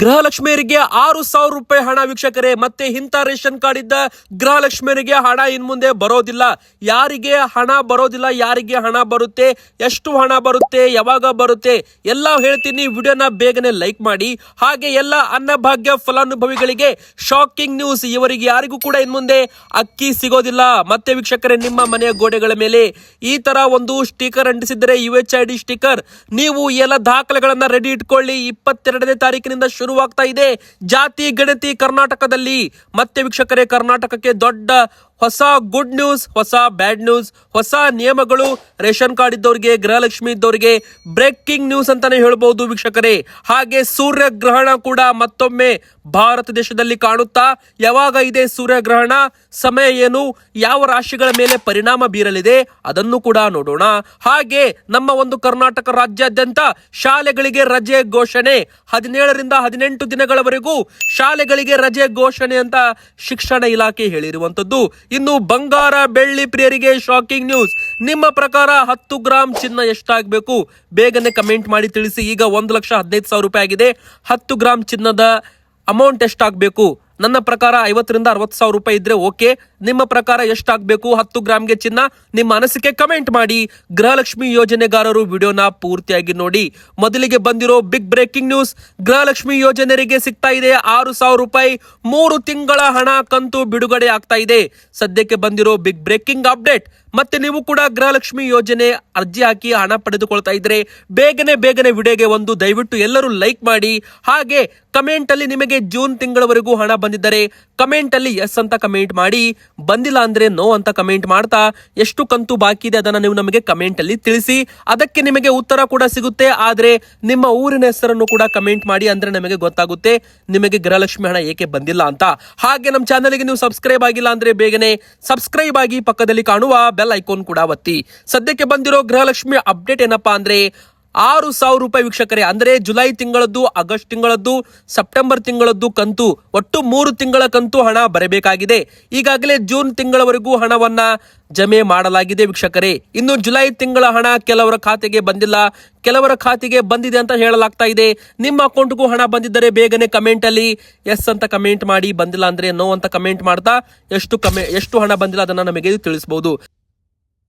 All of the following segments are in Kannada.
ಗೃಹಲಕ್ಷ್ಮಿಯರಿಗೆ ಆರು ಸಾವಿರ ರೂಪಾಯಿ ಹಣ ವೀಕ್ಷಕರೇ, ಮತ್ತೆ ಇಂಥ ರೇಷನ್ ಕಾರ್ಡ್ ಇದ್ದ ಗೃಹಲಕ್ಷ್ಮಿಯರಿಗೆ ಹಣ ಇನ್ ಮುಂದೆ ಬರೋದಿಲ್ಲ. ಯಾರಿಗೆ ಹಣ ಬರೋದಿಲ್ಲ, ಯಾರಿಗೆ ಹಣ ಬರುತ್ತೆ, ಎಷ್ಟು ಹಣ ಬರುತ್ತೆ, ಯಾವಾಗ ಬರುತ್ತೆ ಎಲ್ಲ ಹೇಳ್ತೀನಿ. ವಿಡಿಯೋನ ಬೇಗನೆ ಲೈಕ್ ಮಾಡಿ. ಹಾಗೆ ಎಲ್ಲ ಅನ್ನಭಾಗ್ಯ ಫಲಾನುಭವಿಗಳಿಗೆ ಶಾಕಿಂಗ್ ನ್ಯೂಸ್ ಇವರಿಗೆ ಯಾರಿಗೂ ಕೂಡ ಇನ್ ಮುಂದೆ ಅಕ್ಕಿ ಸಿಗೋದಿಲ್ಲ. ಮತ್ತೆ ವೀಕ್ಷಕರೇ, ನಿಮ್ಮ ಮನೆಯ ಗೋಡೆಗಳ ಮೇಲೆ ಈ ತರ ಒಂದು sticker ಅಂಟಿಸಿದರೆ U H I D sticker ನೀವು ಎಲ್ಲ ದಾಖಲೆಗಳನ್ನ ರೆಡಿ ಇಟ್ಕೊಳ್ಳಿ. ಇಪ್ಪತ್ತೆರಡನೇ ತಾರೀಕಿನಿಂದ ಶುರುವಾಗ್ತಾ ಇದೆ. ಜಾತಿ ಗಣತಿ ಕರ್ನಾಟಕದಲ್ಲಿ ಮತ್ತೆ ವೀಕ್ಷಕರೇ ಕರ್ನಾಟಕಕ್ಕೆ ದೊಡ್ಡ ಹೊಸ ಗುಡ್ ನ್ಯೂಸ್ ಹೊಸ ಬ್ಯಾಡ್ ನ್ಯೂಸ್ ಹೊಸ ನಿಯಮಗಳು, ರೇಷನ್ ಕಾರ್ಡ್ ಇದ್ದವರಿಗೆ, ಗೃಹಲಕ್ಷ್ಮಿ ಇದ್ದವರಿಗೆ ಬ್ರೇಕಿಂಗ್ ನ್ಯೂಸ್ ಅಂತಾನೆ ಹೇಳಬಹುದು ವೀಕ್ಷಕರೇ. ಹಾಗೆ ಸೂರ್ಯಗ್ರಹಣ ಕೂಡ ಮತ್ತೊಮ್ಮೆ ಭಾರತ ದೇಶದಲ್ಲಿ ಕಾಣುತ್ತಾ, ಯಾವಾಗ ಇದೆ ಸೂರ್ಯಗ್ರಹಣ, ಸಮಯ ಏನು, ಯಾವ ರಾಶಿಗಳ ಮೇಲೆ ಪರಿಣಾಮ ಬೀರಲಿದೆ, ಅದನ್ನು ಕೂಡ ನೋಡೋಣ. ಹಾಗೆ ನಮ್ಮ ಒಂದು ಕರ್ನಾಟಕ ರಾಜ್ಯಾದ್ಯಂತ ಶಾಲೆಗಳಿಗೆ ರಜೆ ಘೋಷಣೆ. ಹದಿನೇಳರಿಂದ ಹದಿನೆಂಟು ದಿನಗಳವರೆಗೂ ಶಾಲೆಗಳಿಗೆ ರಜೆ ಘೋಷಣೆ ಅಂತ ಶಿಕ್ಷಣ ಇಲಾಖೆ ಹೇಳಿರುವಂತದ್ದು ಇನ್ನು ಬಂಗಾರ ಬೆಳ್ಳಿ ಪ್ರಿಯರಿಗೆ ಶಾಕಿಂಗ್ ನ್ಯೂಸ್ ನಿಮ್ಮ ಪ್ರಕಾರ ಹತ್ತು ಗ್ರಾಮ್ ಚಿನ್ನ ಎಷ್ಟಾಗಬೇಕು? ಬೇಗನೆ ಕಮೆಂಟ್ ಮಾಡಿ ತಿಳಿಸಿ. ಈಗ ಒಂದು ಲಕ್ಷ ಹದಿನೈದು ಸಾವಿರ ರೂಪಾಯಿ ಆಗಿದೆ. ಹತ್ತು ಗ್ರಾಮ್ ಚಿನ್ನದ ಅಮೌಂಟ್ ಎಷ್ಟಾಗಬೇಕು? ನನ್ನ ಪ್ರಕಾರ ಐವತ್ತರಿಂದ ಅರವತ್ತು ಸಾವಿರ ರೂಪಾಯಿ ಇದ್ರೆ ಓಕೆ. ನಿಮ್ಮ ಪ್ರಕಾರ ಎಷ್ಟಾಗಬೇಕು? ಹತ್ತು ಗ್ರಾಮ್ಗೆ ಚಿನ್ನ? ನಿಮ್ಮ ಅನಿಸಿಕೆ ಕಮೆಂಟ್ ಮಾಡಿ. ಗೃಹಲಕ್ಷ್ಮಿ ಯೋಜನೆಗಾರರು ವಿಡಿಯೋನ ಪೂರ್ತಿಯಾಗಿ ನೋಡಿ. ಮೊದಲಿಗೆ ಬಂದಿರೋ ಬಿಗ್ ಬ್ರೇಕಿಂಗ್ ನ್ಯೂಸ್. ಗೃಹಲಕ್ಷ್ಮಿ ಯೋಜನೆಯರಿಗೆ ಸಿಗ್ತಾ ಇದೆ ಆರು ಸಾವಿರ ರೂಪಾಯಿ. ಮೂರು ತಿಂಗಳ ಹಣ ಕಂತು ಬಿಡುಗಡೆ ಆಗ್ತಾ ಇದೆ. ಸದ್ಯಕ್ಕೆ ಬಂದಿರೋ ಬಿಗ್ ಬ್ರೇಕಿಂಗ್ ಅಪ್ಡೇಟ್. ಮತ್ತೆ ನೀವು ಕೂಡ ಗೃಹಲಕ್ಷ್ಮಿ ಯೋಜನೆ ಅರ್ಜಿ ಹಾಕಿ ಹಣ ಪಡೆದುಕೊಳ್ತಾ ಇದ್ರೆ ಬೇಗನೆ ಬೇಗನೆ ವಿಡಿಯೋಗೆ ಒಂದು ದಯವಿಟ್ಟು ಎಲ್ಲರೂ ಲೈಕ್ ಮಾಡಿ. ಹಾಗೆ ಕಮೆಂಟ್ ಅಲ್ಲಿ ನಿಮಗೆ ಜೂನ್ ತಿಂಗಳವರೆಗೂ ಹಣ ಬಂದಿದ್ದರೆ ಕಮೆಂಟ್ ಅಲ್ಲಿ ಎಸ್ ಅಂತ ಕಮೆಂಟ್ ಮಾಡಿ, ಬಂದಿಲ್ಲ ಅಂದ್ರೆ ನೋ ಅಂತ ಕಮೆಂಟ್ ಮಾಡ್ತಾ, ಎಷ್ಟು ಕಂತು ಬಾಕಿ ಇದೆ ಅದನ್ನ ನೀವು ನಮಗೆ ಕಮೆಂಟ್ ಅಲ್ಲಿ ತಿಳಿಸಿ. ಅದಕ್ಕೆ ನಿಮಗೆ ಉತ್ತರ ಕೂಡ ಸಿಗುತ್ತೆ, ಆದ್ರೆ ನಿಮ್ಮ ಊರಿನ ಹೆಸರನ್ನು ಕೂಡ ಕಮೆಂಟ್ ಮಾಡಿ ಅಂದ್ರೆ ನಮಗೆ ಗೊತ್ತಾಗುತ್ತೆ, ನಿಮಗೆ ಗೃಹಲಕ್ಷ್ಮಿ ಹಣ ಏಕೆ ಬಂದಿಲ್ಲ ಅಂತ. ಹಾಗೆ ನಮ್ಮ ಚಾನಲ್ಗೆ ನೀವು ಸಬ್ಸ್ಕ್ರೈಬ್ ಆಗಿಲ್ಲ ಅಂದ್ರೆ ಬೇಗನೆ ಸಬ್ಸ್ಕ್ರೈಬ್ ಆಗಿ ಪಕ್ಕದಲ್ಲಿ ಕಾಣುವ ಬೆಲ್ ಐಕಾನ್ ಕೂಡ ಒತ್ತಿ. ಸದ್ಯಕ್ಕೆ ಬಂದಿರೋ ಗೃಹಲಕ್ಷ್ಮಿ ಅಪ್ಡೇಟ್ ಏನಪ್ಪಾ ಅಂದ್ರೆ ಆರು ಸಾವಿರ ರೂಪಾಯಿ ವೀಕ್ಷಕರೇ, ಅಂದರೆ ಜುಲೈ ತಿಂಗಳದ್ದು, ಆಗಸ್ಟ್ ತಿಂಗಳದ್ದು, ಸೆಪ್ಟೆಂಬರ್ ತಿಂಗಳದ್ದು ಕಂತು, ಒಟ್ಟು ಮೂರು ತಿಂಗಳ ಕಂತು ಹಣ ಬರಬೇಕಾಗಿದೆ. ಈಗಾಗಲೇ ಜೂನ್ ತಿಂಗಳವರೆಗೂ ಹಣವನ್ನ ಜಮೆ ಮಾಡಲಾಗಿದೆ ವೀಕ್ಷಕರೇ. ಇನ್ನು ಜುಲೈ ತಿಂಗಳ ಹಣ ಕೆಲವರ ಖಾತೆಗೆ ಬಂದಿಲ್ಲ. ಕೆಲವರ ಖಾತೆಗೆ ಬಂದಿದೆ ಅಂತ ಹೇಳಲಾಗ್ತಾ ಇದೆ. ನಿಮ್ಮ ಅಕೌಂಟ್ಗೂ ಹಣ ಬಂದಿದ್ದರೆ ಬೇಗನೆ ಕಮೆಂಟ್ ಅಲ್ಲಿ, ಎಸ್ ಅಂತ ಕಮೆಂಟ್ ಮಾಡಿ ಬಂದಿಲ್ಲ ಅಂದ್ರೆ ನೋ ಅಂತ ಕಮೆಂಟ್ ಮಾಡ್ತಾ, ಎಷ್ಟು ಕಮೆ, ಎಷ್ಟು ಹಣ ಬಂದಿಲ್ಲ ಅದನ್ನ ನಮಗೆ ತಿಳಿಸಬಹುದು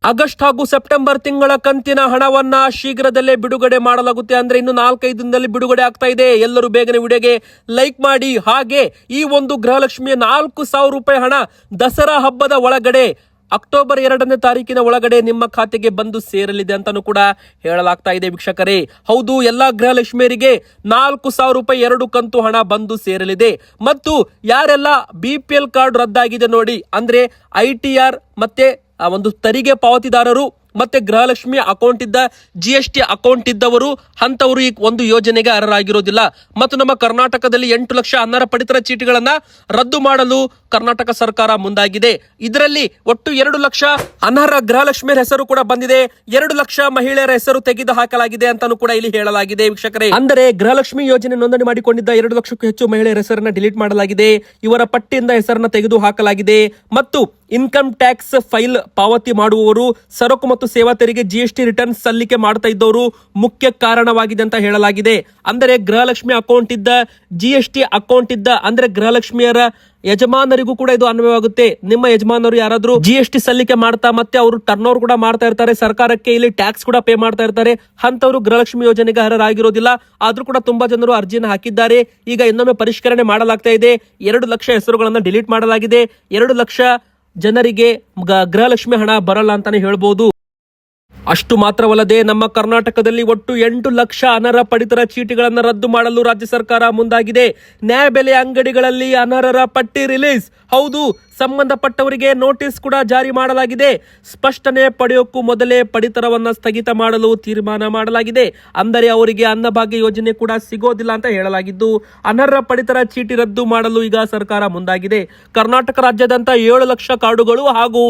ಆಗಸ್ಟ್ ಹಾಗೂ ಸೆಪ್ಟೆಂಬರ್ ತಿಂಗಳ ಕಂತಿನ ಹಣವನ್ನ ಶೀಘ್ರದಲ್ಲೇ ಬಿಡುಗಡೆ ಮಾಡಲಾಗುತ್ತೆ ಅಂದ್ರೆ ಇನ್ನು ನಾಲ್ಕೈದು ದಿನದಲ್ಲಿ ಬಿಡುಗಡೆ ಆಗ್ತಾ ಇದೆ. ಎಲ್ಲರೂ ಬೇಗನೆ ವಿಡಿಯೋಗೆ ಲೈಕ್ ಮಾಡಿ. ಹಾಗೆ ಈ ಒಂದು ಗೃಹಲಕ್ಷ್ಮಿಯ ನಾಲ್ಕು ಸಾವಿರ ರೂಪಾಯಿ ಹಣ ದಸರಾ ಹಬ್ಬದ ಒಳಗಡೆ, ಅಕ್ಟೋಬರ್ ಎರಡನೇ ತಾರೀಕಿನ ಒಳಗಡೆ ನಿಮ್ಮ ಖಾತೆಗೆ ಬಂದು ಸೇರಲಿದೆ ಅಂತಾನೂ ಕೂಡ ಹೇಳಲಾಗ್ತಾ ಇದೆ ವೀಕ್ಷಕರೇ. ಹೌದು, ಎಲ್ಲಾ ಗೃಹಲಕ್ಷ್ಮಿಯರಿಗೆ ನಾಲ್ಕು ಸಾವಿರ ರೂಪಾಯಿ ಎರಡು ಕಂತು ಹಣ ಬಂದು ಸೇರಲಿದೆ. ಮತ್ತು ಯಾರೆಲ್ಲ ಬಿ ಕಾರ್ಡ್ ರದ್ದಾಗಿದೆ ನೋಡಿ, ಅಂದ್ರೆ ಐ ಮತ್ತೆ ಆ ಒಂದು ತೆರಿಗೆ ಪಾವತಿದಾರರು ಮತ್ತೆ ಗೃಹಲಕ್ಷ್ಮಿ ಅಕೌಂಟ್ ಇದ್ದ ಜಿ ಎಸ್ ಟಿ ಅಕೌಂಟ್ ಇದ್ದವರು ಅಂತವರು ಈ ಒಂದು ಯೋಜನೆಗೆ ಅರ್ಹರಾಗಿರೋದಿಲ್ಲ. ಮತ್ತು ನಮ್ಮ ಕರ್ನಾಟಕದಲ್ಲಿ ಎಂಟು ಲಕ್ಷ ಅನ್ನರ ಪಡಿತರ ಚೀಟಿಗಳನ್ನು ರದ್ದು ಮಾಡಲು ಕರ್ನಾಟಕ ಸರ್ಕಾರ ಮುಂದಾಗಿದೆ. ಇದರಲ್ಲಿ ಒಟ್ಟು ಎರಡು ಲಕ್ಷ ಅನರ್ಹ ಗೃಹಲಕ್ಷ್ಮಿಯರ ಹೆಸರು ಕೂಡ ಬಂದಿದೆ. ಎರಡು ಲಕ್ಷ ಮಹಿಳೆಯರ ಹೆಸರು ತೆಗೆದು ಹಾಕಲಾಗಿದೆ ಅಂತಾನು ಕೂಡ ಇಲ್ಲಿ ಹೇಳಲಾಗಿದೆ ವೀಕ್ಷಕರೇ. ಅಂದರೆ ಗೃಹಲಕ್ಷ್ಮಿ ಯೋಜನೆ ನೋಂದಣಿ ಮಾಡಿಕೊಂಡಿದ್ದ ಎರಡು ಲಕ್ಷಕ್ಕೂ ಹೆಚ್ಚು ಮಹಿಳೆಯರ ಹೆಸರನ್ನ ಡಿಲೀಟ್ ಮಾಡಲಾಗಿದೆ. ಇವರ ಪಟ್ಟಿಯಿಂದ ಹೆಸರನ್ನ ತೆಗೆದು ಹಾಕಲಾಗಿದೆ. ಮತ್ತು ಇನ್ಕಮ್ ಟ್ಯಾಕ್ಸ್ ಫೈಲ್ ಪಾವತಿ ಮಾಡುವವರು, ಸರಕು ಮತ್ತು ಸೇವಾ ತೆರಿಗೆ ಜಿಎಸ್ಟಿ ರಿಟರ್ನ್ ಸಲ್ಲಿಕೆ ಮಾಡ್ತಾ ಇದ್ದವರು ಮುಖ್ಯ ಕಾರಣವಾಗಿದೆ ಅಂತ ಹೇಳಲಾಗಿದೆ. ಅಂದರೆ ಗೃಹಲಕ್ಷ್ಮಿ ಅಕೌಂಟ್ ಇದ್ದ ಜಿಎಸ್ಟಿ ಅಕೌಂಟ್ ಇದ್ದ, ಅಂದ್ರೆ ಗೃಹಲಕ್ಷ್ಮಿಯರ ಯಜಮಾನರಿಗೂ ಕೂಡ ಇದು ಅನ್ವಯವಾಗುತ್ತೆ. ನಿಮ್ಮ ಯಜಮಾನರು ಯಾರಾದರೂ ಜಿಎಸ್ಟಿ ಸಲ್ಲಿಕೆ ಮಾಡ್ತಾ ಮತ್ತೆ ಅವರು ಟರ್ನ್ ಕೂಡ ಮಾಡ್ತಾ ಇರ್ತಾರೆ, ಸರ್ಕಾರಕ್ಕೆ ಇಲ್ಲಿ ಟ್ಯಾಕ್ಸ್ ಕೂಡ ಪೇ ಮಾಡ್ತಾ ಇರ್ತಾರೆ. ಅಂತವರು ಗೃಹಲಕ್ಷ್ಮಿ ಯೋಜನೆಗೆ ಅರ್ಹರಾಗಿರೋದಿಲ್ಲ ಆದ್ರೂ ಕೂಡ ತುಂಬಾ ಜನರು ಅರ್ಜಿಯನ್ನು ಹಾಕಿದ್ದಾರೆ. ಈಗ ಇನ್ನೊಮ್ಮೆ ಪರಿಷ್ಕರಣೆ ಮಾಡಲಾಗ್ತಾ ಇದೆ. ಎರಡು ಲಕ್ಷ ಹೆಸರುಗಳನ್ನು ಡಿಲೀಟ್ ಮಾಡಲಾಗಿದೆ. ಎರಡು ಲಕ್ಷ ಜನರಿಗೆ ಗೃಹಲಕ್ಷ್ಮಿ ಹಣ ಬರಲ್ಲ ಅಂತಾನೆ ಹೇಳ್ಬೋದು. ಅಷ್ಟು ಮಾತ್ರವಲ್ಲದೆ ನಮ್ಮ ಕರ್ನಾಟಕದಲ್ಲಿ ಒಟ್ಟು ಎಂಟು ಲಕ್ಷ ಅನರ್ಹ ಪಡಿತರ ಚೀಟಿಗಳನ್ನು ರದ್ದು ಮಾಡಲು ರಾಜ್ಯ ಸರ್ಕಾರ ಮುಂದಾಗಿದೆ. ನ್ಯಾಯಬೆಲೆ ಅಂಗಡಿಗಳಲ್ಲಿ ಅನರ್ಹರ ಪಟ್ಟಿ ರಿಲೀಸ್. ಹೌದು, ಸಂಬಂಧಪಟ್ಟವರಿಗೆ ನೋಟಿಸ್ ಕೂಡ ಜಾರಿ ಮಾಡಲಾಗಿದೆ. ಸ್ಪಷ್ಟನೆ ಪಡೆಯೋಕ್ಕೂ ಮೊದಲೇ ಪಡಿತರವನ್ನು ಸ್ಥಗಿತ ಮಾಡಲು ತೀರ್ಮಾನ ಮಾಡಲಾಗಿದೆ. ಅಂದರೆ ಅವರಿಗೆ ಅನ್ನಭಾಗ್ಯ ಯೋಜನೆ ಕೂಡ ಸಿಗೋದಿಲ್ಲ ಅಂತ ಹೇಳಲಾಗಿದ್ದು, ಅನರ್ಹ ಪಡಿತರ ಚೀಟಿ ರದ್ದು ಮಾಡಲು ಈಗ ಸರ್ಕಾರ ಮುಂದಾಗಿದೆ. ಕರ್ನಾಟಕ ರಾಜ್ಯದಂತ ಏಳು ಲಕ್ಷ ಕಾರ್ಡುಗಳು ಹಾಗೂ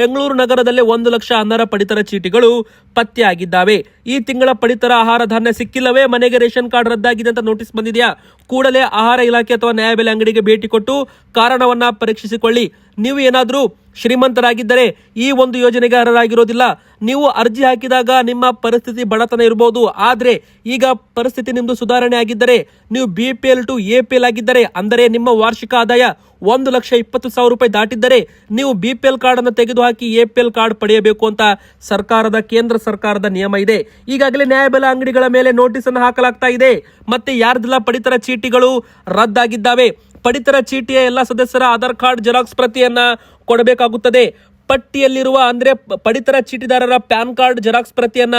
ಬೆಂಗಳೂರು ನಗರದಲ್ಲಿ ಒಂದು ಲಕ್ಷ ಅನರ್ಹ ಪಡಿತರ ಚೀಟಿಗಳು ಪತ್ತೆಯಾಗಿದ್ದಾವೆ. ಈ ತಿಂಗಳ ಪಡಿತರ ಆಹಾರ ಧಾನ್ಯ ಸಿಕ್ಕಿಲ್ಲವೇ? ಮನೆಗೆ ರೇಷನ್ ಕಾರ್ಡ್ ರದ್ದಾಗಿದೆ ಅಂತ ನೋಟಿಸ್ ಬಂದಿದೆಯಾ? ಕೂಡಲೇ ಆಹಾರ ಇಲಾಖೆ ಅಥವಾ ನ್ಯಾಯಬೆಲೆ ಅಂಗಡಿಗೆ ಭೇಟಿ ಕೊಟ್ಟು ಕಾರಣವನ್ನ ಪರೀಕ್ಷಿಸಿಕೊಳ್ಳಿ. ನೀವು ಏನಾದರೂ ಶ್ರೀಮಂತರಾಗಿದ್ದರೆ ಈ ಒಂದು ಯೋಜನೆಗೆ ಅರ್ಹರಾಗಿರೋದಿಲ್ಲ. ನೀವು ಅರ್ಜಿ ಹಾಕಿದಾಗ ನಿಮ್ಮ ಪರಿಸ್ಥಿತಿ ಬಡತನ ಇರಬಹುದು ಆದರೆ ಈಗ ಪರಿಸ್ಥಿತಿ ನಿಮ್ಮದು ಸುಧಾರಣೆ ಆಗಿದ್ದರೆ, ನೀವು B P L to A P L ಆಗಿದ್ದರೆ, ಅಂದರೆ ನಿಮ್ಮ ವಾರ್ಷಿಕ ಆದಾಯ ಒಂದು ಲಕ್ಷ ಇಪ್ಪತ್ತು ಸಾವಿರ ರೂಪಾಯಿ ದಾಟಿದ್ದರೆ, ನೀವು ಬಿ ಪಿ ಎಲ್ ಕಾರ್ಡ್ ಅನ್ನು ತೆಗೆದುಹಾಕಿ ಎ ಪಿ ಎಲ್ ಕಾರ್ಡ್ ಪಡೆಯಬೇಕು ಅಂತ ಸರ್ಕಾರದ, ಕೇಂದ್ರ ಸರ್ಕಾರದ ನಿಯಮ ಇದೆ. ಈಗಾಗಲೇ ನ್ಯಾಯಬೆಲೆ ಅಂಗಡಿಗಳ ಮೇಲೆ ನೋಟಿಸ್ ಅನ್ನು ಹಾಕಲಾಗ್ತಾ ಇದೆ. ಮತ್ತೆ ಯಾರ್ದೆಲ್ಲ ಪಡಿತರ ಚೀಟಿಗಳು ರದ್ದಾಗಿದ್ದಾವೆ? ಪಡಿತರ ಚೀಟಿಯ ಎಲ್ಲ ಸದಸ್ಯರ ಆಧಾರ್ ಕಾರ್ಡ್ ಜೆರಾಕ್ಸ್ ಪ್ರತಿಯನ್ನ ಕೊಡಬೇಕಾಗುತ್ತದೆ. ಪಟ್ಟಿಯಲ್ಲಿರುವ ಅಂದ್ರೆ ಪಡಿತರ ಚೀಟಿದಾರರ ಪ್ಯಾನ್ ಕಾರ್ಡ್ ಜೆರಾಕ್ಸ್ ಪ್ರತಿಯನ್ನ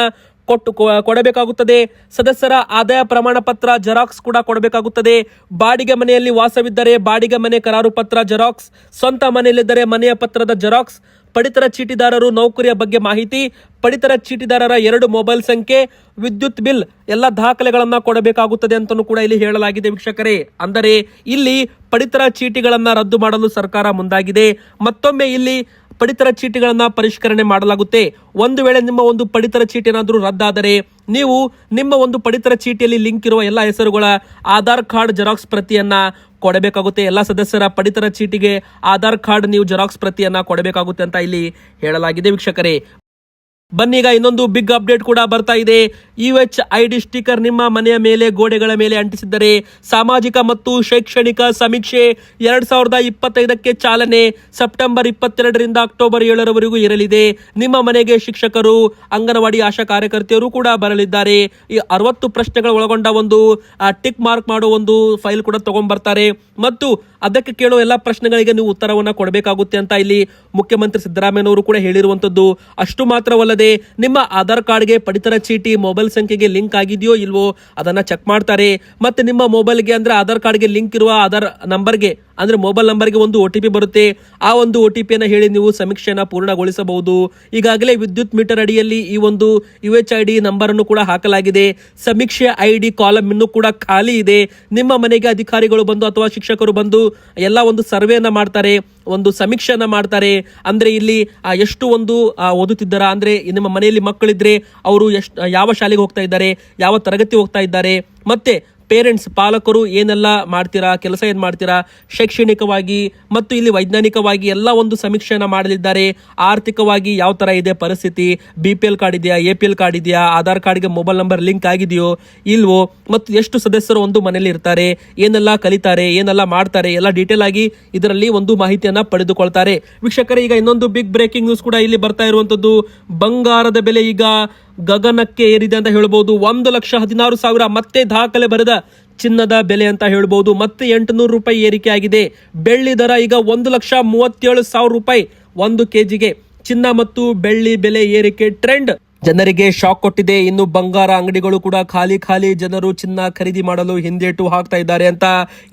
ಕೊಟ್ಟು ಕೊಡಬೇಕಾಗುತ್ತದೆ. ಸದಸ್ಯರ ಆದಾಯ ಪ್ರಮಾಣ ಪತ್ರ ಜೆರಾಕ್ಸ್ ಕೂಡ ಕೊಡಬೇಕಾಗುತ್ತದೆ. ಬಾಡಿಗೆ ಮನೆಯಲ್ಲಿ ವಾಸವಿದ್ದರೆ ಬಾಡಿಗೆ ಮನೆ ಕರಾರು ಪತ್ರ ಜೆರಾಕ್ಸ್, ಸ್ವಂತ ಮನೆಯಲ್ಲಿದ್ದರೆ ಮನೆಯ ಪತ್ರದ ಜೆರಾಕ್ಸ್ ಪಡಿತರ ಚೀಟಿದಾರರು ನೌಕರಿಯ ಬಗ್ಗೆ ಮಾಹಿತಿ, ಪಡಿತರ ಚೀಟಿದಾರರ ಎರಡು ಮೊಬೈಲ್ ಸಂಖ್ಯೆ, ವಿದ್ಯುತ್ ಬಿಲ್ ಎಲ್ಲ ದಾಖಲೆಗಳನ್ನ ಕೊಡಬೇಕಾಗುತ್ತದೆ ಅಂತಲೂ ಕೂಡ ಇಲ್ಲಿ ಹೇಳಲಾಗಿದೆ ವೀಕ್ಷಕರೇ. ಅಂದರೆ ಇಲ್ಲಿ ಪಡಿತರ ಚೀಟಿಗಳನ್ನ ರದ್ದು ಮಾಡಲು ಸರ್ಕಾರ ಮುಂದಾಗಿದೆ. ಮತ್ತೊಮ್ಮೆ ಇಲ್ಲಿ ಪಡಿತರ ಚೀಟಿಗಳನ್ನ ಪರಿಷ್ಕರಣೆ ಮಾಡಲಾಗುತ್ತೆ. ಒಂದು ವೇಳೆ ನಿಮ್ಮ ಒಂದು ಪಡಿತರ ಚೀಟಿ ಏನಾದರೂ ರದ್ದಾದರೆ, ನೀವು ನಿಮ್ಮ ಒಂದು ಪಡಿತರ ಚೀಟಿಯಲ್ಲಿ ಲಿಂಕ್ ಇರುವ ಎಲ್ಲ ಹೆಸರುಗಳ ಆಧಾರ್ ಕಾರ್ಡ್ ಜೆರಾಕ್ಸ್ ಪ್ರತಿಯನ್ನ ಕೊಡಬೇಕಾಗುತ್ತೆ. ಎಲ್ಲ ಸದಸ್ಯರ ಪಡಿತರ ಚೀಟಿಗೆ ಆಧಾರ್ ಕಾರ್ಡ್ ನೀವು ಜೆರಾಕ್ಸ್ ಪ್ರತಿಯನ್ನ ಕೊಡಬೇಕಾಗುತ್ತೆ ಅಂತ ಇಲ್ಲಿ ಹೇಳಲಾಗಿದೆ ವೀಕ್ಷಕರೇ. ಬನ್ನೀಗ ಇನ್ನೊಂದು ಬಿಗ್ ಅಪ್ಡೇಟ್ ಕೂಡ ಬರ್ತಾ ಇದೆ. U H I D sticker ನಿಮ್ಮ ಮನೆಯ ಮೇಲೆ, ಗೋಡೆಗಳ ಮೇಲೆ ಅಂಟಿಸಿದ್ದರೆ ಸಾಮಾಜಿಕ ಮತ್ತು ಶೈಕ್ಷಣಿಕ ಸಮೀಕ್ಷೆ ಎರಡ್ ಸಾವಿರದ ಇಪ್ಪತ್ತೈದಕ್ಕೆ ಚಾಲನೆ ಸೆಪ್ಟೆಂಬರ್ ಇಪ್ಪತ್ತೆರಡರಿಂದ ಅಕ್ಟೋಬರ್ ಏಳರವರೆಗೂ ಇರಲಿದೆ. ನಿಮ್ಮ ಮನೆಗೆ ಶಿಕ್ಷಕರು, ಅಂಗನವಾಡಿ ಆಶಾ ಕಾರ್ಯಕರ್ತೆಯರು ಕೂಡ ಬರಲಿದ್ದಾರೆ. ಈ ಅರವತ್ತು ಪ್ರಶ್ನೆಗಳು ಒಳಗೊಂಡ ಒಂದು ಟಿಕ್ ಮಾರ್ಕ್ ಮಾಡೋ ಒಂದು ಫೈಲ್ ಕೂಡ ತಗೊಂಡ್ಬರ್ತಾರೆ. ಮತ್ತು ಅದಕ್ಕೆ ಕೇಳುವ ಎಲ್ಲ ಪ್ರಶ್ನೆಗಳಿಗೆ ನೀವು ಉತ್ತರವನ್ನು ಕೊಡಬೇಕಾಗುತ್ತೆ ಅಂತ ಇಲ್ಲಿ ಮುಖ್ಯಮಂತ್ರಿ ಸಿದ್ದರಾಮಯ್ಯನವರು ಕೂಡ ಹೇಳಿರುವಂತದ್ದು. ಅಷ್ಟು ಮಾತ್ರವಲ್ಲದೆ ನಿಮ್ಮ ಆಧಾರ್ ಕಾರ್ಡ್ಗೆ ಪಡಿತರ ಚೀಟಿ ಮೊಬೈಲ್ ಸಂಖ್ಯೆಗೆ ಲಿಂಕ್ ಆಗಿದೆಯೋ ಇಲ್ವೋ ಅದನ್ನ ಚೆಕ್ ಮಾಡ್ತಾರೆ. ಮತ್ತೆ ನಿಮ್ಮ ಮೊಬೈಲ್ಗೆ ಅಂದ್ರೆ ಆಧಾರ್ ಕಾರ್ಡ್ಗೆ ಲಿಂಕ್ ಇರುವ ಆಧಾರ್ ನಂಬರ್ಗೆ ಅಂದ್ರೆ ಮೊಬೈಲ್ ನಂಬರ್ಗೆ ಒಂದು ಒ ಟಿ ಪಿ ಬರುತ್ತೆ. ಆ ಒಂದು ಒ ಟಿ ಪಿಯನ್ನು ಹೇಳಿ ನೀವು ಸಮೀಕ್ಷೆಯನ್ನು ಪೂರ್ಣಗೊಳಿಸಬಹುದು. ಈಗಾಗಲೇ ವಿದ್ಯುತ್ ಮೀಟರ್ ಅಡಿಯಲ್ಲಿ ಈ ಒಂದು U H I D number ಅನ್ನು ಕೂಡ ಹಾಕಲಾಗಿದೆ. ಸಮೀಕ್ಷೆ ಐ ಡಿ ಕಾಲಮ್ ಇನ್ನೂ ಕೂಡ ಖಾಲಿ ಇದೆ. ನಿಮ್ಮ ಮನೆಗೆ ಅಧಿಕಾರಿಗಳು ಬಂದು ಅಥವಾ ಶಿಕ್ಷಕರು ಬಂದು ಎಲ್ಲ ಒಂದು ಸರ್ವೆಯನ್ನು ಮಾಡ್ತಾರೆ, ಒಂದು ಸಮೀಕ್ಷೆಯನ್ನು ಮಾಡ್ತಾರೆ. ಅಂದ್ರೆ ಇಲ್ಲಿ ಎಷ್ಟು ಒಂದು ಓದುತ್ತಿದ್ದಾರ? ಅಂದ್ರೆ ನಿಮ್ಮ ಮನೆಯಲ್ಲಿ ಮಕ್ಕಳಿದ್ರೆ ಅವರು ಎಷ್ಟು, ಯಾವ ಶಾಲೆಗೆ ಹೋಗ್ತಾ ಇದ್ದಾರೆ, ಯಾವ ತರಗತಿ ಹೋಗ್ತಾ ಇದ್ದಾರೆ. ಮತ್ತೆ ಪೇರೆಂಟ್ಸ್, ಪಾಲಕರು ಏನೆಲ್ಲ ಮಾಡ್ತೀರಾ, ಕೆಲಸ ಏನು ಮಾಡ್ತೀರಾ, ಶೈಕ್ಷಣಿಕವಾಗಿ ಮತ್ತು ಇಲ್ಲಿ ವೈಜ್ಞಾನಿಕವಾಗಿ ಎಲ್ಲ ಒಂದು ಸಮೀಕ್ಷೆಯನ್ನು ಮಾಡಲಿದ್ದಾರೆ. ಆರ್ಥಿಕವಾಗಿ ಯಾವ ಥರ ಇದೆ ಪರಿಸ್ಥಿತಿ? ಬಿ ಪಿ ಎಲ್ ಕಾರ್ಡ್ ಇದೆಯಾ ಎ ಪಿ ಎಲ್ ಕಾರ್ಡ್ ಇದೆಯಾ ಆಧಾರ್ ಕಾರ್ಡ್ಗೆ ಮೊಬೈಲ್ ನಂಬರ್ ಲಿಂಕ್ ಆಗಿದೆಯೋ, ಇಲ್ವೋ, ಮತ್ತು ಎಷ್ಟು ಸದಸ್ಯರು ಒಂದು ಮನೆಯಲ್ಲಿ ಇರ್ತಾರೆ, ಏನೆಲ್ಲ ಕಲಿತಾರೆ, ಏನೆಲ್ಲ ಮಾಡ್ತಾರೆ, ಎಲ್ಲ ಡೀಟೇಲ್ ಆಗಿ ಇದರಲ್ಲಿ ಒಂದು ಮಾಹಿತಿಯನ್ನ ಪಡೆದುಕೊಳ್ತಾರೆ. ವೀಕ್ಷಕರೇ, ಈಗ ಇನ್ನೊಂದು ಬಿಗ್ ಬ್ರೇಕಿಂಗ್ ನ್ಯೂಸ್ ಕೂಡ ಇಲ್ಲಿ ಬರ್ತಾ ಇರುವಂತದ್ದು. ಬಂಗಾರದ ಬೆಲೆ ಈಗ ಗಗನಕ್ಕೆ ಏರಿದೆ ಅಂತ ಹೇಳ್ಬೋದು. ಒಂದು ಲಕ್ಷ ಹದಿನಾರು ಸಾವಿರ ಮತ್ತೆ ದಾಖಲೆ ಬರೆದ ಚಿನ್ನದ ಬೆಲೆ ಅಂತ ಹೇಳ್ಬೋದು. ಮತ್ತೆ ಎಂಟುನೂರು ರೂಪಾಯಿ ಏರಿಕೆ ಆಗಿದೆ. ಬೆಳ್ಳಿ ದರ ಈಗ ಒಂದು ಲಕ್ಷ ಮೂವತ್ತೇಳು ಸಾವಿರ ರೂಪಾಯಿ ಒಂದು ಕೆಜಿಗೆ. ಚಿನ್ನ ಮತ್ತು ಬೆಳ್ಳಿ ಬೆಲೆ ಏರಿಕೆ ಟ್ರೆಂಡ್. ಜನರಿಗೆ ಶಾಕ್ ಕೊಟ್ಟಿದೆ. ಇನ್ನು ಬಂಗಾರ ಅಂಗಡಿಗಳು ಕೂಡ ಖಾಲಿ ಖಾಲಿ ಜನರು ಚಿನ್ನ ಖರೀದಿ ಮಾಡಲು ಹಿಂದೇಟು ಹಾಕ್ತಾ ಇದ್ದಾರೆ ಅಂತ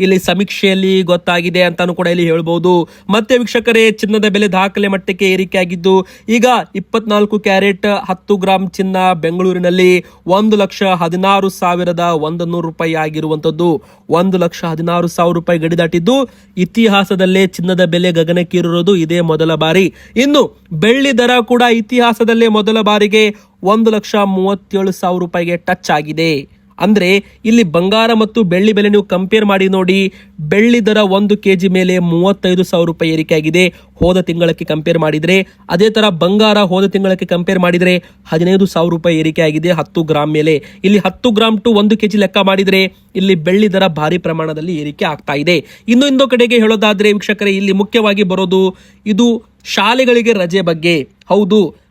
ಇಲ್ಲಿ ಸಮೀಕ್ಷೆಯಲ್ಲಿ ಗೊತ್ತಾಗಿದೆ ಅಂತಾನು ಕೂಡ ಇಲ್ಲಿ ಹೇಳ್ಬೋದು. ಮತ್ತೆ ವೀಕ್ಷಕರೇ, ಚಿನ್ನದ ಬೆಲೆ ದಾಖಲೆ ಮಟ್ಟಕ್ಕೆ ಏರಿಕೆ ಆಗಿದ್ದು ಈಗ ಇಪ್ಪತ್ನಾಲ್ಕು ಕ್ಯಾರೆಟ್ ಹತ್ತು ಗ್ರಾಂ ಚಿನ್ನ ಬೆಂಗಳೂರಿನಲ್ಲಿ ಒಂದು ಲಕ್ಷ ಹದಿನಾರು ಸಾವಿರದ ಒಂದು ನೂರು ರೂಪಾಯಿ ಆಗಿರುವಂತದ್ದು ಒಂದು ಲಕ್ಷ ಹದಿನಾರು ಸಾವಿರ ರೂಪಾಯಿ ಗಡಿ ದಾಟಿದ್ದು, ಇತಿಹಾಸದಲ್ಲೇ ಚಿನ್ನದ ಬೆಲೆ ಗಗನಕ್ಕೇರಿರೋದು ಇದೇ ಮೊದಲ ಬಾರಿ. ಇನ್ನು ಬೆಳ್ಳಿ ದರ ಕೂಡ ಇತಿಹಾಸದಲ್ಲೇ ಮೊದಲ ಬಾರಿಗೆ ಒಂದು ಲಕ್ಷ ಮೂವತ್ತೇಳು ಸಾವಿರ ರೂಪಾಯಿಗೆ ಟಚ್ ಆಗಿದೆ. ಅಂದ್ರೆ ಇಲ್ಲಿ ಬಂಗಾರ ಮತ್ತು ಬೆಳ್ಳಿ ಬೆಲೆ ನೀವು ಕಂಪೇರ್ ಮಾಡಿ ನೋಡಿ, ಬೆಳ್ಳಿ ದರ ಒಂದು ಕೆಜಿ ಮೇಲೆ ಮೂವತ್ತೈದು ಸಾವಿರ ರೂಪಾಯಿ ಏರಿಕೆ ಆಗಿದೆ. ಹೋದ ತಿಂಗಳಕ್ಕೆ ಕಂಪೇರ್ ಮಾಡಿದ್ರೆ, ಅದೇ ತರ ಬಂಗಾರ ಹೋದ ತಿಂಗಳಕ್ಕೆ ಕಂಪೇರ್ ಮಾಡಿದ್ರೆ ಹದಿನೈದು ಸಾವಿರ ರೂಪಾಯಿ ಏರಿಕೆ ಆಗಿದೆ ಹತ್ತು ಗ್ರಾಮ್ ಮೇಲೆ. ಇಲ್ಲಿ ಹತ್ತು ಗ್ರಾಮ್ ಟು ಒಂದು ಕೆಜಿ ಲೆಕ್ಕ ಮಾಡಿದ್ರೆ ಇಲ್ಲಿ ಬೆಳ್ಳಿ ದರ ಭಾರಿ ಪ್ರಮಾಣದಲ್ಲಿ ಏರಿಕೆ ಆಗ್ತಾ ಇದೆ. ಇನ್ನು ಇನ್ನೊಂದು ಕಡೆಗೆ ಹೇಳೋದಾದ್ರೆ, ವೀಕ್ಷಕರೇ, ಇಲ್ಲಿ ಮುಖ್ಯವಾಗಿ ಬರೋದು ಇದು ಶಾಲೆಗಳಿಗೆ ರಜೆ ಬಗ್ಗೆ. ಹೌದು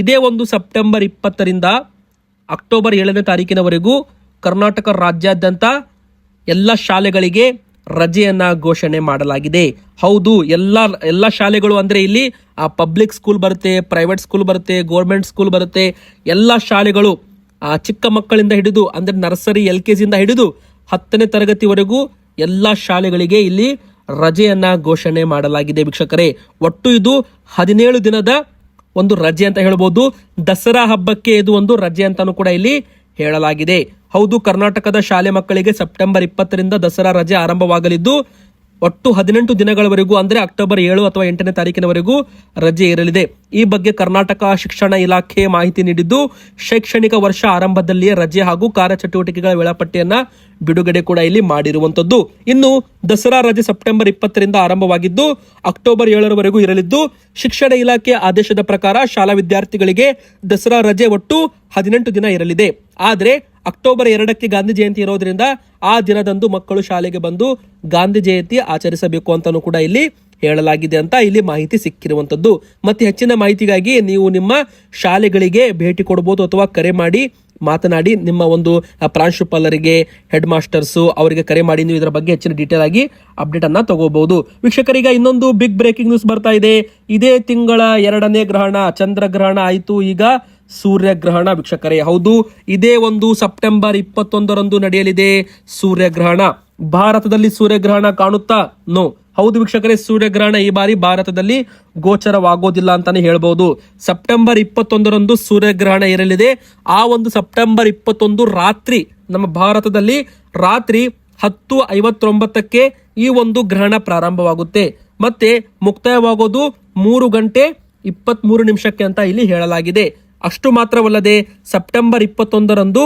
ಇದೇ ಒಂದು ಸೆಪ್ಟೆಂಬರ್ ಇಪ್ಪತ್ತರಿಂದ ಅಕ್ಟೋಬರ್ ಏಳನೇ ತಾರೀಕಿನವರೆಗೂ ಕರ್ನಾಟಕ ರಾಜ್ಯಾದ್ಯಂತ ಎಲ್ಲ ಶಾಲೆಗಳಿಗೆ ರಜೆಯನ್ನ ಘೋಷಣೆ ಮಾಡಲಾಗಿದೆ. ಹೌದು, ಎಲ್ಲ ಎಲ್ಲ ಶಾಲೆಗಳು ಅಂದ್ರೆ ಇಲ್ಲಿ, ಆ ಪಬ್ಲಿಕ್ ಸ್ಕೂಲ್ ಬರುತ್ತೆ ಪ್ರೈವೇಟ್ ಸ್ಕೂಲ್ ಬರುತ್ತೆ ಗೋರ್ಮೆಂಟ್ ಸ್ಕೂಲ್ ಬರುತ್ತೆ, ಎಲ್ಲ ಶಾಲೆಗಳು, ಆ ಚಿಕ್ಕ ಮಕ್ಕಳಿಂದ ಹಿಡಿದು, ಅಂದ್ರೆ ನರ್ಸರಿ, ಎಲ್ ಕೆ ಜಿಯಿಂದ ಹಿಡಿದು ಹತ್ತನೇ ತರಗತಿವರೆಗೂ ಎಲ್ಲ ಶಾಲೆಗಳಿಗೆ ಇಲ್ಲಿ ರಜೆಯನ್ನ ಘೋಷಣೆ ಮಾಡಲಾಗಿದೆ. ವೀಕ್ಷಕರೇ, ಒಟ್ಟು ಇದು ಹದಿನೇಳು ದಿನದ ಒಂದು ರಜೆ ಅಂತ ಹೇಳ್ಬೋದು. ದಸರಾ ಹಬ್ಬಕ್ಕೆ ಇದು ಒಂದು ರಜೆ ಅಂತಾನೂ ಕೂಡ ಇಲ್ಲಿ ಹೇಳಲಾಗಿದೆ. ಹೌದು, ಕರ್ನಾಟಕದ ಶಾಲೆ ಮಕ್ಕಳಿಗೆ ಸೆಪ್ಟೆಂಬರ್ ಇಪ್ಪತ್ತರಿಂದ ದಸರಾ ರಜೆ ಆರಂಭವಾಗಲಿದ್ದು ಒಟ್ಟು ಹದಿನೆಂಟು ದಿನಗಳವರೆಗೂ, ಅಂದರೆ ಅಕ್ಟೋಬರ್ ಏಳು ಅಥವಾ ಎಂಟನೇ ತಾರೀಕಿನವರೆಗೂ ರಜೆ ಇರಲಿದೆ. ಈ ಬಗ್ಗೆ ಕರ್ನಾಟಕ ಶಿಕ್ಷಣ ಇಲಾಖೆ ಮಾಹಿತಿ ನೀಡಿದ್ದು, ಶೈಕ್ಷಣಿಕ ವರ್ಷ ಆರಂಭದಲ್ಲಿಯೇ ರಜೆ ಹಾಗೂ ಕಾರ್ಯಚಟುವಟಿಕೆಗಳ ವೇಳಾಪಟ್ಟಿಯನ್ನು ಬಿಡುಗಡೆ ಕೂಡ ಇಲ್ಲಿ ಮಾಡಿರುವಂತದ್ದು ಇನ್ನು ದಸರಾ ರಜೆ ಸೆಪ್ಟೆಂಬರ್ ಇಪ್ಪತ್ತರಿಂದ ಆರಂಭವಾಗಿದ್ದು, ಅಕ್ಟೋಬರ್ ಏಳರವರೆಗೂ ಇರಲಿದ್ದು, ಶಿಕ್ಷಣ ಇಲಾಖೆ ಆದೇಶದ ಪ್ರಕಾರ ಶಾಲಾ ವಿದ್ಯಾರ್ಥಿಗಳಿಗೆ ದಸರಾ ರಜೆ ಒಟ್ಟು ಹದಿನೆಂಟು ದಿನ ಇರಲಿದೆ. ಆದರೆ ಅಕ್ಟೋಬರ್ ಎರಡಕ್ಕೆ ಗಾಂಧಿ ಜಯಂತಿ ಇರೋದ್ರಿಂದ ಆ ದಿನದಂದು ಮಕ್ಕಳು ಶಾಲೆಗೆ ಬಂದು ಗಾಂಧಿ ಜಯಂತಿ ಆಚರಿಸಬೇಕು ಅಂತಲೂ ಕೂಡ ಇಲ್ಲಿ ಹೇಳಲಾಗಿದೆ ಅಂತ ಇಲ್ಲಿ ಮಾಹಿತಿ ಸಿಕ್ಕಿರುವಂತದ್ದು. ಮತ್ತೆ ಹೆಚ್ಚಿನ ಮಾಹಿತಿಗಾಗಿ ನೀವು ನಿಮ್ಮ ಶಾಲೆಗಳಿಗೆ ಭೇಟಿ ಕೊಡಬಹುದು ಅಥವಾ ಕರೆ ಮಾಡಿ ಮಾತನಾಡಿ ನಿಮ್ಮ ಒಂದು ಪ್ರಾಂಶುಪಾಲರಿಗೆ ಹೆಡ್ ಮಾಸ್ಟರ್ಸ್ ಅವರಿಗೆ ಕರೆ ಮಾಡಿ ನೀವು ಇದರ ಬಗ್ಗೆ ಹೆಚ್ಚಿನ ಡೀಟೇಲ್ ಆಗಿ ಅಪ್ಡೇಟ್ ಅನ್ನ ತಗೋಬಹುದು. ವೀಕ್ಷಕರಿಗೆ ಇನ್ನೊಂದು ಬಿಗ್ ಬ್ರೇಕಿಂಗ್ ನ್ಯೂಸ್ ಬರ್ತಾ ಇದೆ. ಇದೇ ತಿಂಗಳ ಎರಡನೇ ಗ್ರಹಣ ಚಂದ್ರಗ್ರಹಣ ಆಯಿತು. ಈಗ ಸೂರ್ಯಗ್ರಹಣ ವೀಕ್ಷಕರೇ, ಹೌದು, ಇದೇ ಒಂದು ಸೆಪ್ಟೆಂಬರ್ ಇಪ್ಪತ್ತೊಂದರಂದು ನಡೆಯಲಿದೆ ಸೂರ್ಯಗ್ರಹಣ. ಭಾರತದಲ್ಲಿ ಸೂರ್ಯಗ್ರಹಣ ಕಾಣುತ್ತಾ? ನೋ. ಹೌದು ವೀಕ್ಷಕರೇ, ಸೂರ್ಯಗ್ರಹಣ ಈ ಬಾರಿ ಭಾರತದಲ್ಲಿ ಗೋಚರವಾಗೋದಿಲ್ಲ ಅಂತಾನೆ ಹೇಳ್ಬೋದು. ಸೆಪ್ಟೆಂಬರ್ ಇಪ್ಪತ್ತೊಂದರಂದು ಸೂರ್ಯಗ್ರಹಣ ಇರಲಿದೆ. ಆ ಒಂದು ಸೆಪ್ಟೆಂಬರ್ ಇಪ್ಪತ್ತೊಂದು ರಾತ್ರಿ, ನಮ್ಮ ಭಾರತದಲ್ಲಿ ರಾತ್ರಿ ಹತ್ತು ಐವತ್ತೊಂಬತ್ತಕ್ಕೆ ಈ ಒಂದು ಗ್ರಹಣ ಪ್ರಾರಂಭವಾಗುತ್ತೆ. ಮತ್ತೆ ಮುಕ್ತಾಯವಾಗೋದು ಮೂರು ಗಂಟೆ ಇಪ್ಪತ್ಮೂರು ನಿಮಿಷಕ್ಕೆ ಅಂತ ಇಲ್ಲಿ ಹೇಳಲಾಗಿದೆ. ಅಷ್ಟು ಮಾತ್ರವಲ್ಲದೆ ಸೆಪ್ಟೆಂಬರ್ ಇಪ್ಪತ್ತೊಂದರಂದು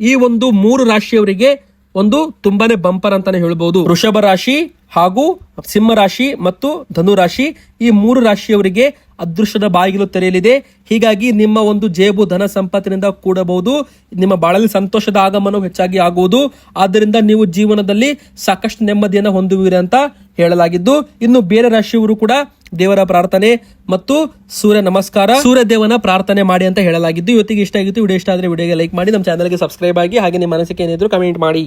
ಈ ಒಂದು ಮೂರು ರಾಶಿಯವರಿಗೆ ಒಂದು ತುಂಬಾನೇ ಬಂಪರ್ ಅಂತಾನೆ ಹೇಳ್ಬೋದು. ವೃಷಭ ರಾಶಿ ಹಾಗೂ ಸಿಂಹ ರಾಶಿ ಮತ್ತು ಧನು ರಾಶಿ ಈ ಮೂರು ರಾಶಿಯವರಿಗೆ ಅದೃಷ್ಟದ ಬಾಗಿಲು ತೆರೆಯಲಿದೆ. ಹೀಗಾಗಿ ನಿಮ್ಮ ಒಂದು ಜೇಬು ಧನ ಸಂಪತ್ತಿನಿಂದ ಕೂಡಬಹುದು. ನಿಮ್ಮ ಬಾಳಲ್ಲಿ ಸಂತೋಷದ ಆಗಮನವು ಹೆಚ್ಚಾಗಿ ಆಗುವುದು. ಆದ್ದರಿಂದ ನೀವು ಜೀವನದಲ್ಲಿ ಸಾಕಷ್ಟು ನೆಮ್ಮದಿಯನ್ನು ಹೊಂದುವಿರಿ ಅಂತ ಹೇಳಲಾಗಿದ್ದು, ಇನ್ನು ಬೇರೆ ರಾಶಿಯವರು ಕೂಡ ದೇವರ ಪ್ರಾರ್ಥನೆ ಮತ್ತು ಸೂರ್ಯ ನಮಸ್ಕಾರ ಸೂರ್ಯ ದೇವನ ಪ್ರಾರ್ಥನೆ ಮಾಡಿ ಅಂತ ಹೇಳಲಾಗಿದ್ದು, ಇವತ್ತಿಗೆ ಇಷ್ಟ ಆಗಿತ್ತು. ವಿಡಿಯೋ ಇಷ್ಟ ಆದರೆ ವಿಡಿಯೋಗೆ ಲೈಕ್ ಮಾಡಿ, ನಮ್ಮ ಚಾನಲ್ಗೆ ಸಬ್ಸ್ಕ್ರೈಬ್ ಆಗಿ, ಹಾಗೆ ನಿಮ್ಮ ಮನಸ್ಸಿಗೆ ಏನಿದ್ರು ಕಮೆಂಟ್ ಮಾಡಿ.